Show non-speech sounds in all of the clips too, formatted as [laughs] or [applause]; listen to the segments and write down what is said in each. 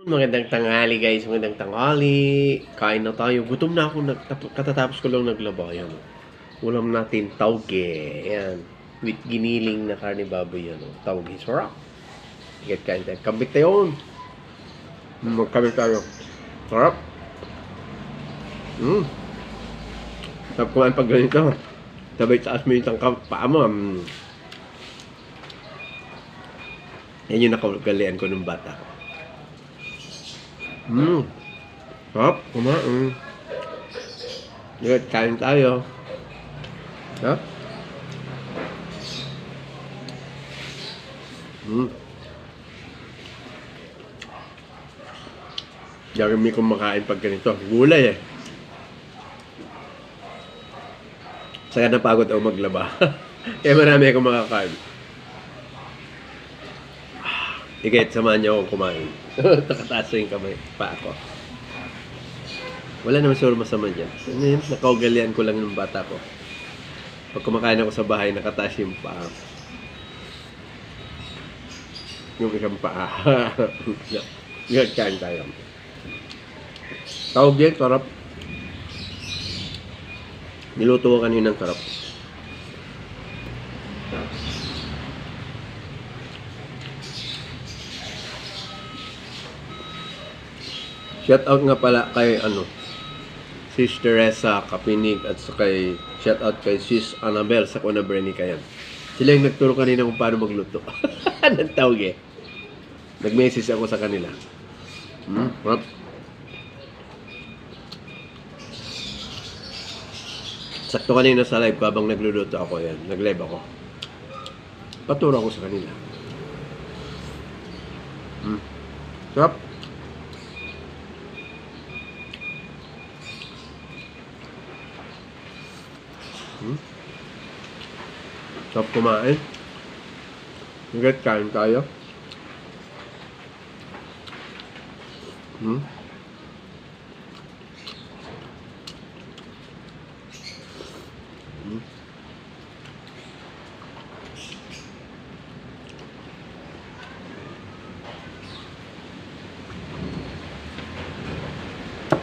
Magandang tanghali guys, magandang tanghali. Kain na tayo. Gutom na ako, katatapos ko lang naglaba. Yan. Ulam natin, tauge. Yan. With giniling na karne baboy yan. oh. Tauge. Sarap. Get kain tayo. Kabit tayo. Mm, Magkabit tayo. Sarap. Mm. Sarap kumain pag ganito. Sabay taas mo yung tangkap. Paa mo. Mm. Yan yung nakagalian ko ng bata ko. Mm. Sarap, kumain. Good, kain tayo. Ha? Mm. Jarumi kumakain pag ganito. Gulay eh. Saka napagod ako maglaba. [laughs] Kaya marami akong makakain. Ikit, samahan niyo akong kumain. [laughs] Nakataas yung kamay pa ako. Wala naman siguro masama dyan. Ano yun? Nakaugalian ko lang ng bata ko. Pag kumakain ako sa bahay, nakataas yung paa. Yung isang paa. [laughs] Yan, kain tayo. Tawag yan, sarap. Niluto ko kaninang sarap. Shout out nga pala kay ano, Sis Teresa Kapinig at sa kay shout out kay Sis Annabel sa Kuna Brenica yan. Sila yung nagturo kanina kung paano magluto. [laughs] Ng tawag eh. Nag-message ako sa kanila. Hmm, rap. Sakto kanina sa live ko habang nagluluto ako yan. Nag-live ako. Paturo ako sa kanila. Hmm. Sarap. Hmm? Sarap kumain. Hanggat kain tayo. Hmm? Hmm?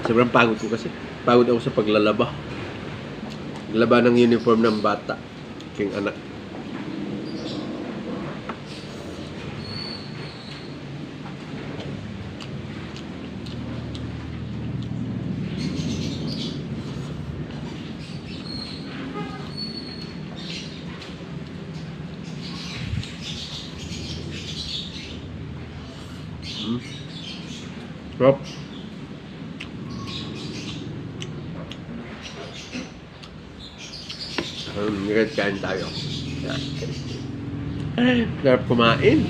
Sobrang pagod ko kasi. Pagod ako sa paglalaba. Laba ng uniform ng bata. King anak. Hmm. Rob. Um, kain tayo. Sarap kumain.